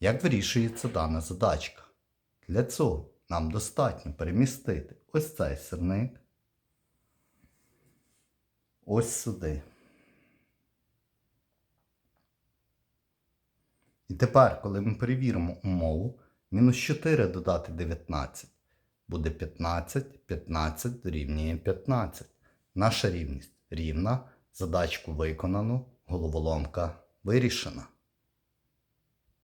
Як вирішується дана задачка? Для цього нам достатньо перемістити ось цей сирник ось сюди. І тепер, коли ми перевіримо умову, мінус 4 додати 19 буде 15, 15 дорівнює 15. Наша рівність рівна, задачку виконано, головоломка вирішена.